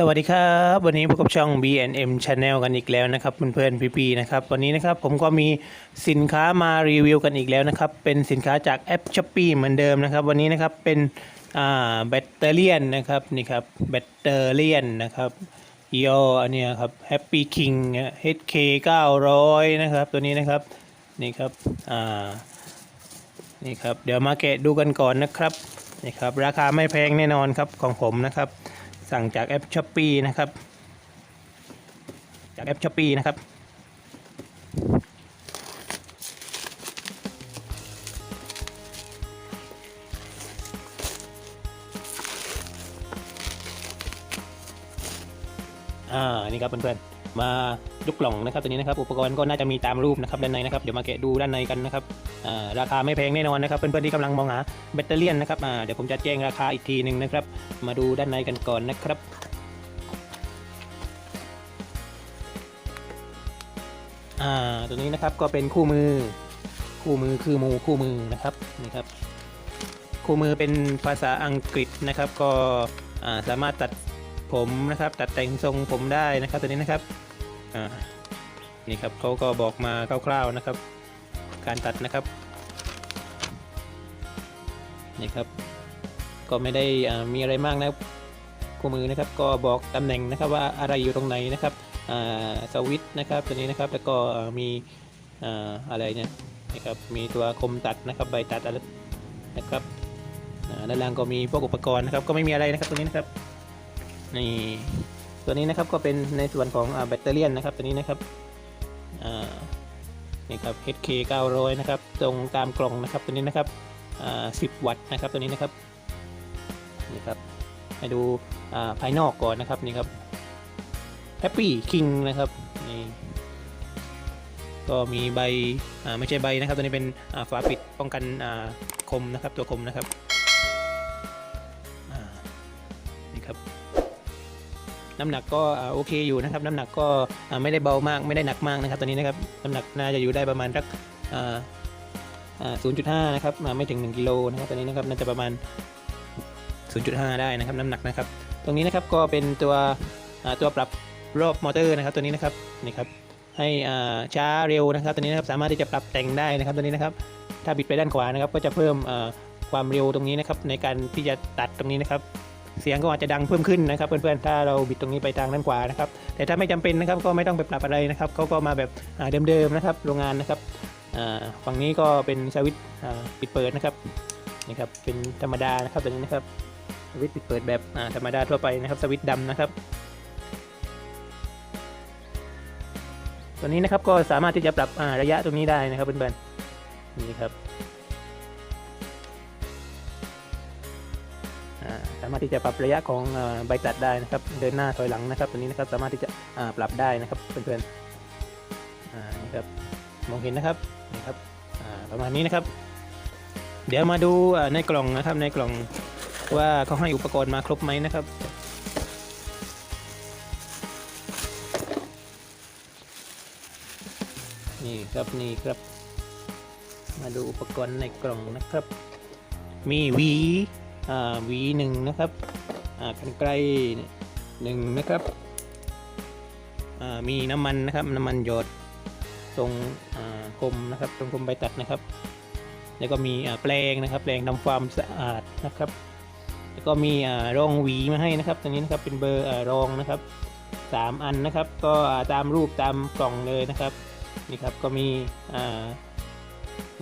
สวัสดีครับ วันนี้พบกับช่อง BNM Channel กันอีกแล้วนะครับเพื่อนๆพี่ๆนะครับวันนี้นะครับผมก็มีสินค้ามารีวิวกันอีกแล้วนะครับเป็นสินค้าจากแอป s h อ p e e เหมือนเดิมนะครับ วันนี้นะครับเป็นอ่าแบตเตอรี่นะครับนี่ครับแบตเตอรี่นะครับอีโออันนี้ครับ Happy King HK 900 นะครับตัวนี้นะครับนี่ครับอ่านี่ครับเดี๋ยวมาแกะดูกันก่อนนะครับนี่ครับราคาไม่แพงแน่นอนครับของผมนะครับ สั่งจากแอปช้อปปีนะครับ จากแอปช้อปปีนะครับอ่านี่ครับเพื่อนๆ มายกกล่องนะครับตัวนี้นะครับอุปกรณ์ก็น่าจะมีตามรูปนะครับด้านในนะครับเดี๋ยวมาแกะดูด้านในกันนะครับราคาไม่แพงแน่นอนนะครับเพื่อนๆที่กำลังมองหาแบตเตอรี่นะครับเดี๋ยวผมจะแจ้งราคาอีกทีหนึ่งนะครับ มาดูด้านในกันก่อนนะครับตัวนี้นะครับก็เป็นคู่มือคู่มือคือมูคู่มือนะครับนี่ครับคู่มือเป็นภาษาอังกฤษนะครับก็สามารถตัดผมนะครับ ตัดแต่งทรงผมได้นะครับตัวนี้นะครับ อ่านี่ครับเขาก็บอกมาคร่าวๆนะครับ การตัดนะครับนี่ครับ ก็ไม่ได้อ่ามีอะไรมากนะครับคู่มือนะครับ ก็บอกตำแหน่งนะครับว่าอะไรอยู่ตรงไหนนะครับสวิตนะครับตัวนี้นะครับแล้วก็มีอ่าอะไรเนี่ยนะครับมีตัวคมตัดนะครับใบตัดอะไรนะครับด้านล่างก็มีพวกอุปกรณ์นะครับ ก็ไม่มีอะไรนะครับตัวนี้นะครับนี่ ตัวนี้นะครับก็เป็นในส่วนของแบตเตอรี่นะครับตัวนี้นะครับนี่ครับ HK 900 นะครับ ตรงตามกล่องนะครับตัวนี้นะครับ10 วัตต์นะครับตัวนี้นะครับนี่ครับให้ดูภายนอกก่อนนะครับนี่ครับแฮปปี้คิงนะครับนี่ก็มีใบไม่ใช่ใบนะครับ ตัวนี้เป็นฝาปิดป้องกันคมนะครับตัวคมนะครับ น้ำหนักก็โอเคอยู่นะครับ น้ำหนักก็ไม่ได้เบามาก ไม่ได้หนักมากนะครับตัวนี้นะครับน้ำหนักน่าจะอยู่ได้ประมาณสัก0.5 นะครับอ่าไม่ถึง 1กิโลนะครับตัวนี้นะครับน่าจะประมาณ 0.5 ได้นะครับ น้ำหนักนะครับ ตรงนี้นะครับก็เป็นตัวตัวปรับรอบมอเตอร์นะครับตัวนี้นะครับนี่ครับให้ช้าเร็วนะครับตัวนี้นะครับสามารถที่จะปรับแต่งได้นะครับตัวนี้นะครับ ถ้าบิดไปด้านขวานะครับก็จะเพิ่มความเร็วตรงนี้นะครับในการที่จะตัดตรงนี้นะครับ เสียงก็อาจจะดังเพิ่มขึ้นนะครับเพื่อนๆถ้าเราบิดตรงนี้ไปทางด้านขวานะครับแต่ถ้าไม่จำเป็นนะครับก็ไม่ต้องไปปรับอะไรนะครับเขาก็มาแบบเดิมๆนะครับโรงงานนะครับฝั่งนี้ก็เป็นสวิตช์ปิดเปิดนะครับนี่ครับเป็นธรรมดานะครับตัวนี้นะครับสวิตช์ปิดเปิดแบบธรรมดาทั่วไปนะครับสวิตช์ดำนะครับตัวนี้นะครับก็สามารถที่จะปรับระยะตรงนี้ได้นะครับเพื่อนๆนี่ครับารถที่จะปรับระยะของอใบตัดได้นะครับ เดินหน้าถอยหลังนะครับ ตัวนี้นะครับสามารถที่จะปรับได้นะครับเพื่อนๆนี่ครับมองเห็นนะครับนี่ครับประมาณนี้นะครับ เดี๋ยวมาดูในกล่องนะครับในกล่องว่าเขาให้อุปกรณ์มาครบไหมนะครับนี่ครับนี่ครับ มาดูอุปกรณ์ในกล่องนะครับ มีหวี หวีหนึ่งนะครับกันไกลหนึ่งนะครับมีน้ำมันนะครับน้ำมันหยดตรงอ่าคมนะครับตรงคมใบตัดนะครับ แล้วก็มีแปรงนะครับ แปรงทำความสะอาดนะครับ แล้วก็มีรองหวีมาให้นะครับตรงนี้นะครับเป็นเบอร์รองนะครับสามอันนะครับ ก็ตามรูปตามกล่องเลยนะครับนี่ครับก็มี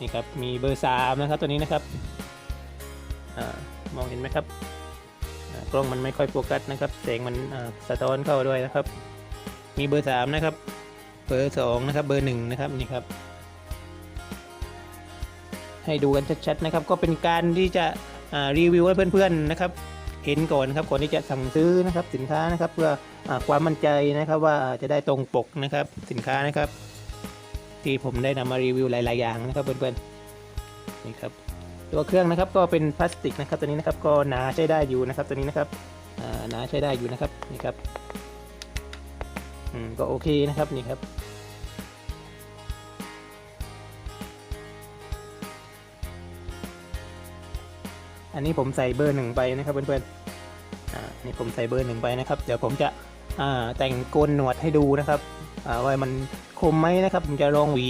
นี่ครับมีเบอร์สามนะครับตัวนี้นะครับ มองเห็นไหมครับกล้องมันไม่ค่อยโฟกัสนะครับแสงมันสะท้อนเข้าด้วยนะครับ มีเบอร์สามนะครับ เบอร์สองนะครับ เบอร์หนึ่งนะครับนี่ครับ ให้ดูกันชัดๆนะครับ ก็เป็นการที่จะรีวิวให้เพื่อนๆนะครับ เห็นก่อนครับก่อนที่จะสั่งซื้อนะครับสินค้านะครับ เพื่ออความมั่นใจนะครับว่าจะได้ตรงปกนะครับ สินค้านะครับ ที่ผมได้นำมารีวิวหลาย ๆ อย่างนะครับเพื่อนๆนี่ครับ ตัวเครื่องนะครับก็เป็นพลาสติกนะครับตัวนี้นะครับก็หนาใช้ได้อยู่นะครับตัวนี้นะครับหนาใช้ได้อยู่นะครับนี่ครับก็โอเคนะครับนี่ครับอันนี้ผมใส่เบอร์หนึ่งไปนะครับเพื่อนๆอ่านี่ผมใส่เบอร์หนึ่งไปนะครับ เดี๋ยวผมจะอ่าแต่งโกนหนวดให้ดูนะครับอ่าว่ามันคมไหมนะครับ ผมจะลองหวี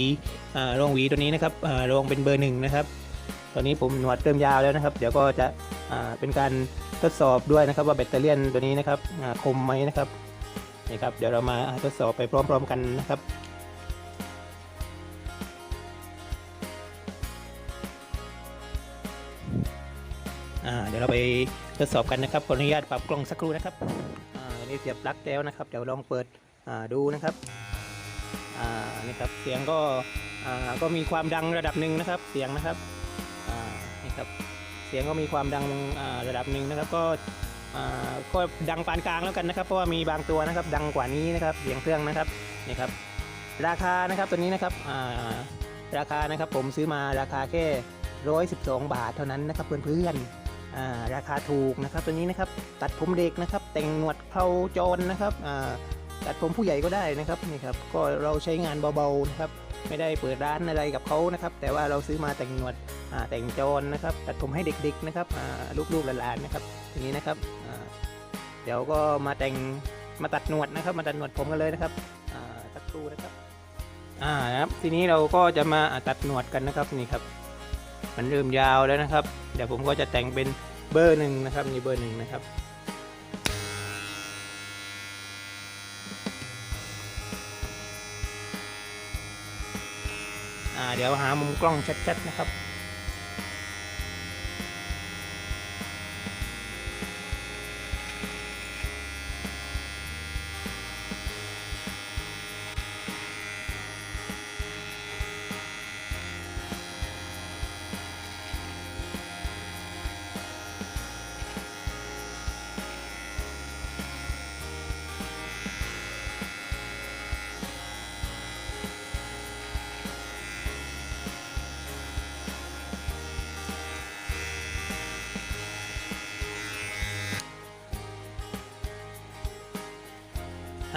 อ่าลองหวีตัวนี้นะครับอ่าลองเป็นเบอร์หนึ่งนะครับ ตอนนี้ผมหนวดเริ่มยาวแล้วนะครับ เดี๋ยวก็จะเป็นการทดสอบด้วยนะครับว่าแบตเตอรี่ตัวนี้นะครับคมไหมนะครับนี่ครับเดี๋ยวเรามาทดสอบไปพร้อม ๆ กันนะครับเดี๋ยวเราไปทดสอบกันนะครับขออนุญาตปรับกล้องสักครู่นะครับอ่าอันนี้เสียบปลั๊กแล้วนะครับ เดี๋ยวลองเปิดดูนะครับนี่ครับเสียงก็ก็มีความดังระดับหนึ่งนะครับเสียงนะครับ ครับ เสียงก็มีความดังระดับหนึ่งนะครับ ก็ก็ดังปานกลางแล้วกันนะครับ เพราะว่ามีบางตัวนะครับ ดังกว่านี้นะครับเสียงเครื่องนะครับนี่ครับ ราคานะครับตัวนี้นะครับราคานะครับผมซื้อมาราคาแค่ร้อยสิบสองบาทเท่านั้นนะครับเพื่อนๆอ่าราคาถูกนะครับตัวนี้นะครับ ตัดผมเด็กนะครับ แต่งหนวดเคราโจรนะครับอ่า ตัดผมผู้ใหญ่ก็ได้นะครับนี่ครับก็เราใช้งานเบาๆนะครับไม่ได้เปิดร้านอะไรกับเขานะครับ แต่ว่าเราซื้อมาแต่งหนวดแต่งจรนะครับ ตัดผมให้เด็กๆนะครับลูกๆหลานๆนะครับทีนี้นะครับเดี๋ยวก็มาแต่งมาตัดหนวดนะครับ มาตัดหนวดผมกันเลยนะครับอ่าสักครู่นะครับอ่านะครับทีนี้เราก็จะมาอ่าตัดหนวดกันนะครับนี่ครับ มันเริ่มยาวแล้วนะครับ เดี๋ยวผมก็จะแต่งเป็นเบอร์หนึ่งนะครับนี่เบอร์หนึ่งนะครับ เดี๋ยวหามุมกล้องชัดๆนะครับ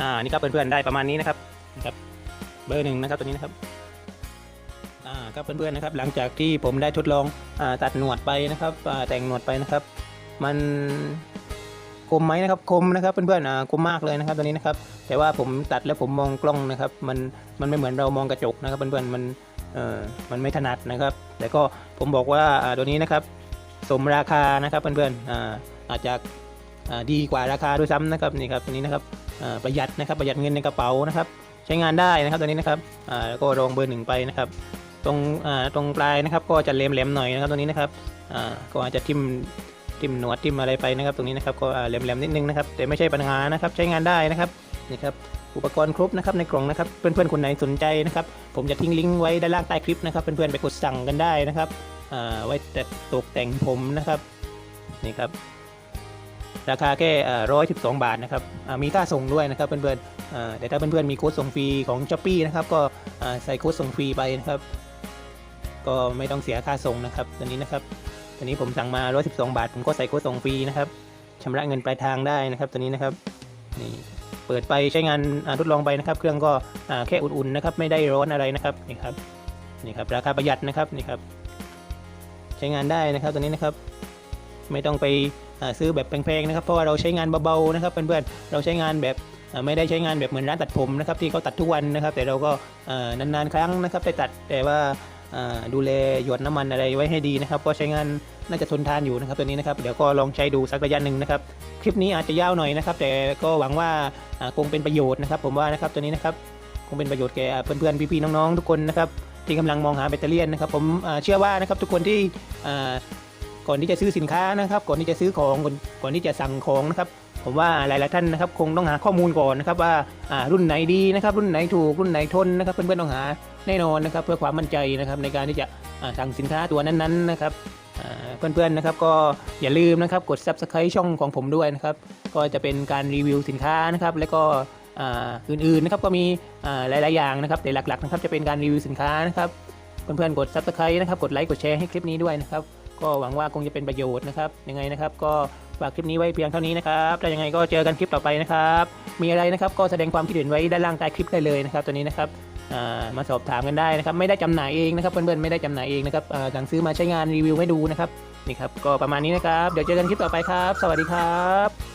อ่านี่ครับเพื่อนๆได้ประมาณนี้นะครับนะครับ เบอร์หนึ่งนะครับตัวนี้นะครับอ่าครับเพื่อนๆนะครับ หลังจากที่ผมได้ทดลองอ่าตัดหนวดไปนะครับอ่าแต่งหนวดไปนะครับ มันคมไหมนะครับคมนะครับเพื่อนๆอ่าคมมากเลยนะครับตัวนี้นะครับ แต่ว่าผมตัดแล้วผมมองกล้องนะครับ มันมันไม่เหมือนเรามองกระจกนะครับเพื่อนๆมันเอ่อมันไม่ถนัดนะครับ แต่ก็ผมบอกว่าอ่าตัวนี้นะครับ สมราคานะครับเพื่อนๆอ่าอาจจะอ่าดีกว่าราคาด้วยซ้ำนะครับนี่ครับตัวนี้นะครับ ประหยัดนะครับประหยัดเงินในกระเป๋านะครับ ใช้งานได้นะครับตัวนี้นะครับแล้วก็รองเบอร์หนึ่งไปนะครับตรงตรงปลายนะครับ ก็จะแหลมๆหน่อยนะครับตัวนี้นะครับก็อาจจะทิ่มทิ่มหนวดทิ่มอะไรไปนะครับ ตรงนี้นะครับก็อ่าแหลมๆนิดนึงนะครับ แต่ไม่ใช่ปัญหานะครับ ใช้งานได้นะครับนี่ครับอุปกรณ์ครบนะครับในกล่องนะครับเพื่อนๆคนไหนสนใจนะครับ ผมจะทิ้งลิงก์ไว้ด้านล่างใต้คลิปนะครับเพื่อนๆไปกดสั่งกันได้นะครับไว้แต่ตกแต่งผมนะครับนี่ครับ ราคาแค่ร้อยสิบสองบาทนะครับมีค่าส่งด้วยนะครับเพื่อนๆแต่ถ้าเพื่อนๆมีโค้ดส่งฟรีของช้อปปีนะครับก็ใส่โค้ดส่งฟรีไปนะครับ ก็ไม่ต้องเสียค่าส่งนะครับตัวนี้นะครับตัวนี้ผมสั่งมา112บาท ผมก็ใส่โค้ดส่งฟรีนะครับชำระเงินปลายทางได้นะครับตัวนี้นะครับนี่เปิดไปใช้งานทดลองไปนะครับ เครื่องก็แค่อุ่นๆนะครับไม่ได้ร้อนอะไรนะครับนี่ครับนี่ครับราคาประหยัดนะครับนี่ครับ ใช้งานได้นะครับตัวนี้นะครับ ไม่ต้องไป ซื้อแบบแพงๆนะครับเพราะว่าเราใช้งานเบาๆนะครับเพื่อนๆเราใช้งานแบบไม่ได้ใช้งานแบบเหมือนร้านตัดผมนะครับที่เขาตัดทุกวันนะครับ แต่เราก็นานๆครั้งนะครับไปตัดแต่ว่าดูแลหยดน้ำมันอะไรไว้ให้ดีนะครับก็ใช้งานน่าจะทนทานอยู่นะครับตัวนี้นะครับเดี๋ยวก็ลองใช้ดูสักระยะหนึ่งนะครับคลิปนี้อาจจะยาวหน่อยนะครับ แต่ก็หวังว่าคงเป็นประโยชน์นะครับ ผมว่านะครับตัวนี้นะครับคงเป็นประโยชน์แก่เพื่อนๆพี่ๆน้องๆทุกคนนะครับที่กำลังมองหาแบตเตอรี่นะครับผมเชื่อว่านะครับทุกคนที่ ก่อนที่จะซื้อสินค้านะครับ ก่อนที่จะซื้อของก่อนก่อนที่จะสั่งของนะครับผมว่าหลายๆท่านนะครับคงต้องหาข้อมูลก่อนนะครับว่ารุ่นไหนดีนะครับ รุ่นไหนถูกรุ่นไหนทนนะครับ เพื่อนๆต้องหาแน่นอนนะครับ เพื่อความมั่นใจนะครับในการที่จะสั่งสินค้าตัวนั้นๆนะครับอ่าเพื่อนๆนะครับก็อย่าลืมนะครับกด subscribe ช่องของผมด้วยนะครับ ก็จะเป็นการรีวิวสินค้านะครับ แล้วก็อื่นๆนะครับก็มีอ่าหลายๆอย่างนะครับแต่หลักๆนะครับจะเป็นการรีวิวสินค้านะครับเพื่อนๆกด subscribe นะครับกดไลค์กดแชร์ให้คลิปนี้ด้วยนะครับ ก็หวังว่าคงจะเป็นประโยชน์นะครับ ยังไงนะครับ ก็ฝากคลิปนี้ไว้เพียงเท่านี้นะครับแต่ยังไงก็เจอกันคลิปต่อไปนะครับ มีอะไรนะครับก็แสดงความคิดเห็นไว้ด้านล่างใต้คลิปได้เลยนะครับ ตัวนี้นะครับมาสอบถามกันได้นะครับ ไม่ได้จำหน่ายเองนะครับเพื่อนๆไม่ได้จำหน่ายเองนะครับอ่าสั่งซื้อมาใช้งานรีวิวให้ดูนะครับนี่ครับก็ประมาณนี้นะครับ เดี๋ยวเจอกันคลิปต่อไปครับ สวัสดีครับ